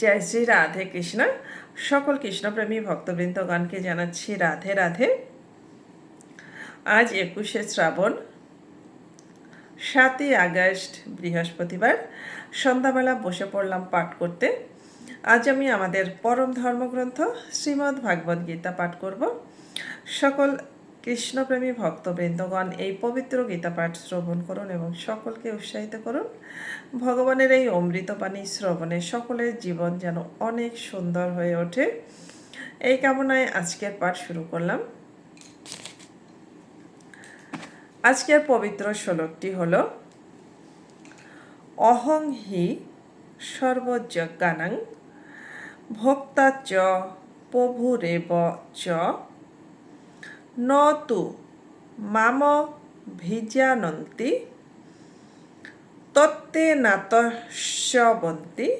জয় শ্রী রাধে কৃষ্ণ। সকল কৃষ্ণপ্রেমী ভক্তবৃন্দগণকে জানাচ্ছি রাধে রাধে। আজ একুশে শ্রাবণ, সাতই আগস্ট, বৃহস্পতিবার। সন্ধ্যাবেলা বসে পড়লাম পাঠ করতে। আজ আমি আমাদের পরম ধর্মগ্রন্থ শ্রীমদ্ ভাগবত গীতা পাঠ করব। সকল কৃষ্ণপ্রেমী ভক্তবৃন্দগণ এই পবিত্র গীতা পাঠ শ্রবণ করুন এবং সকলকে উৎসাহিত করুন। ভগবানের এই অমৃতবাণী শ্রবণে সকলের জীবন যেন অনেক সুন্দর হয়ে ওঠে। এই কামনায় আজকের পাঠ শুরু করলাম। আজকের পবিত্র শ্লোকটি হল, অহং হি সর্বযজ্ঞানাং ভোক্তা চ প্রভুরেব চ ন তু মাম ভিজানন্তি। তত্তে নাতস্যবন্তি।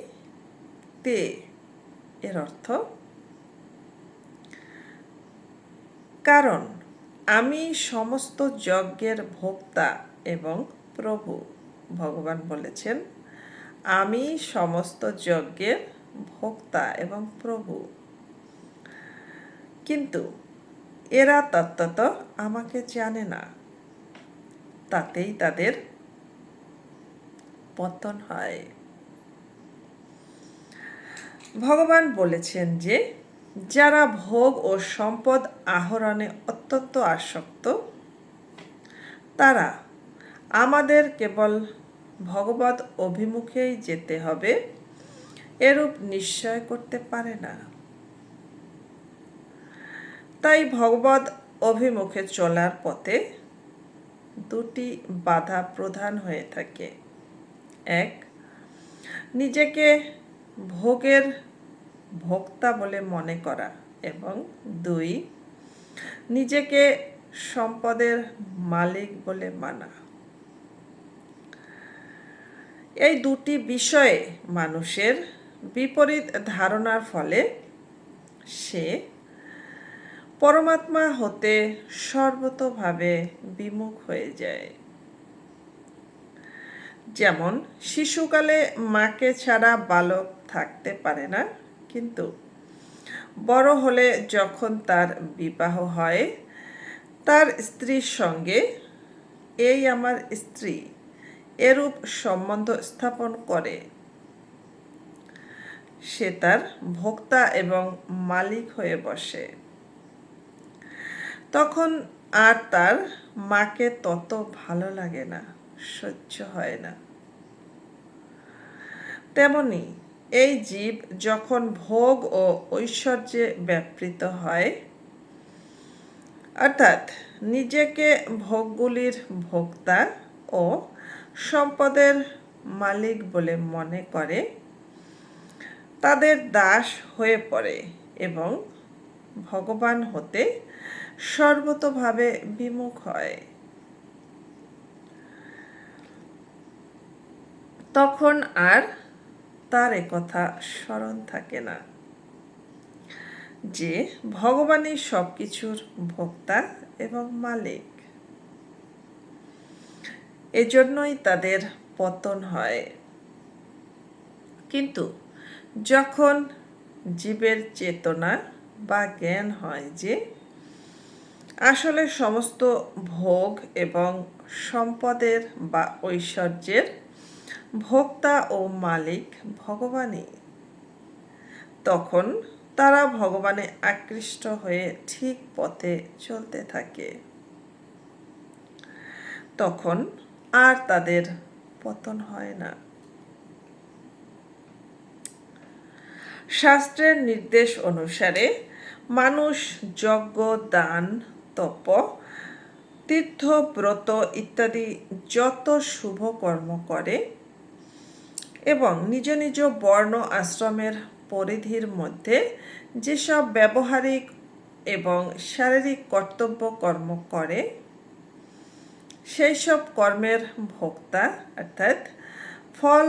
তে, এর অর্থ। কারণ, আমি সমস্ত যজ্ঞের ভোক্তা এবং প্রভু, ভগবান বলেছেন। আমি সমস্ত যজ্ঞের ভোক্তা এবং প্রভু। কিন্তু এরা তত্ত্বত আমাকে জানে না। তাতেই তাদের পতন হয়। ভগবান বলেছেন যে, যারা ভোগ ও সম্পদ আহরণে অত্যন্ত আসক্ত, তারা আমাদের কেবল ভগবত অভিমুখেই যেতে হবে, এরূপ নিশ্চয় করতে পারে না। তাই ভগবত অভিমুখে চলার পথে দুটি বাধা প্রধান হয়ে থাকে। এক, নিজেকে ভোগের ভোক্তা বলে মনে করা এবং দুই, নিজেকে সম্পদের মালিক বলে মানা। এই দুটি বিষয়ে মানুষের বিপরীত ধারণার ফলে সে পরমাত্মা হতে সর্বতভাবে বিমুখ হয়ে যায়। যেমন, শিশুকালে মাকে ছাড়া বালক থাকতে পারে না, কিন্তু বড় হলে যখন তার বিবাহ হয়, তার স্ত্রীর সঙ্গে এই আমার স্ত্রী এরূপ সম্বন্ধ স্থাপন করে। সে তার ভোক্তা এবং মালিক হয়ে বসে। তখন আর তার মাকে তত ভালো লাগে না, সহ্য হয় না। তেমনি এই জীব যখন ভোগ ও ঐশ্বর্যে ব্যাপৃত হয়, অর্থাৎ নিজেকে ভোগগুলির ভোক্তা ও সম্পদের মালিক বলে মনে করে, তাদের দাস হয়ে পড়ে এবং ভগবান হতে সর্বতভাবে বিমুখ হয়। তখন আর তার কথা স্মরণ থাকে না যে ভগবানই সব কিছুর ভোক্তা এবং মালিক। এজন্যই তাদের পতন হয়। কিন্তু যখন জীবের চেতনা বা জ্ঞান হয় যে আসলে সমস্ত ভোগ এবং সম্পদের বা ঐশ্বর্যের ভোক্তা ও মালিক ভগবানই। তখন তারা ভগবানে আকৃষ্ট হয়ে ঠিক পথে চলতে থাকে। তখন আর তাদের পতন হয় না। শাস্ত্রের নির্দেশ অনুসারে মানুষ যজ্ঞ, দান, তপ, তীর্থ, ব্রত ইত্যাদি যত শুভ কর্ম করে এবং নিজ নিজ বর্ণ আশ্রমের পরিধির মধ্যে যেসব ব্যবহারিক এবং শারীরিক কর্তব্য কর্ম করে সেই সব কর্মের ভোক্তা অর্থাৎ ফল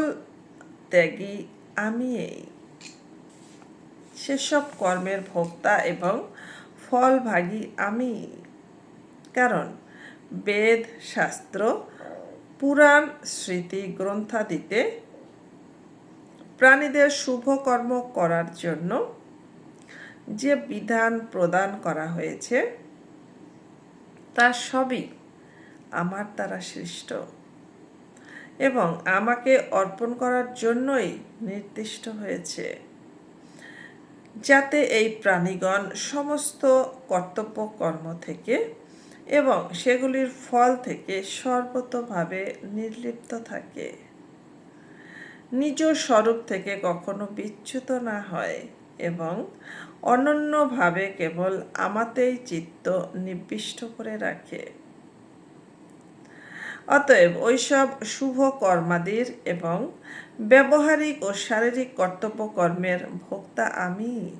ত্যাগী আমি এই। সেসব কর্মের ভোক্তা এবং ফলভাগী আমি। কারণ বেদ, শাস্ত্র, পুরাণ, স্মৃতি, গ্রন্থাদিতে প্রাণীদের শুভ কর্ম করার জন্য যে বিধান প্রদান করা হয়েছে, তা সবই আমার দ্বারা সৃষ্ট এবং আমাকে অর্পণ করার জন্যই নির্দিষ্ট হয়েছে। যাতে এই প্রাণীগণ সমস্ত কর্তব্য কর্ম থেকে এবং সেগুলির ফল থেকে সর্বতভাবে নির্লিপ্ত থাকে। নিজ স্বরূপ থেকে কখনো বিচ্যুত না হয় এবং অনন্যভাবে কেবল আমাতেই চিত্ত নিবিষ্ট করে রাখে। অতএব ওইসব শুভ কর্মাদির এবং ব্যবহারিক ও শারীরিক কর্তব্য কর্মের ভোক্তা আমি।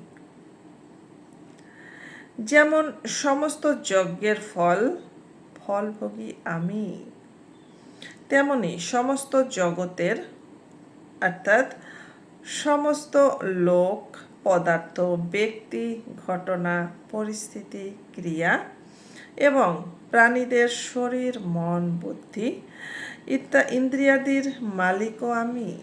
যেমন সমস্ত যজ্ঞের ফল, ফলভোগী আমি। তেমনি সমস্ত জগতের, অর্থাৎ সমস্ত লোক, পদার্থ, ব্যক্তি, ঘটনা, পরিস্থিতি, ক্রিয়া এবং প্রাণীদের শরীর, মন, বুদ্ধি ইত্যা ইন্দ্রিয়াদির মালিকও আমি।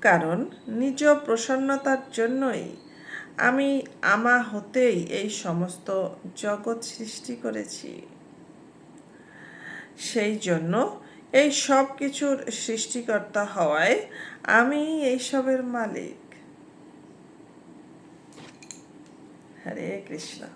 কারণ নিজ প্রসন্নতার জন্যই আমি আমা হতেই এই সমস্ত জগৎ সৃষ্টি করেছি। সেই জন্য এই সব কিছুর সৃষ্টিকর্তা হওয়ায় আমি এইসবের মালিক। হরে কৃষ্ণ।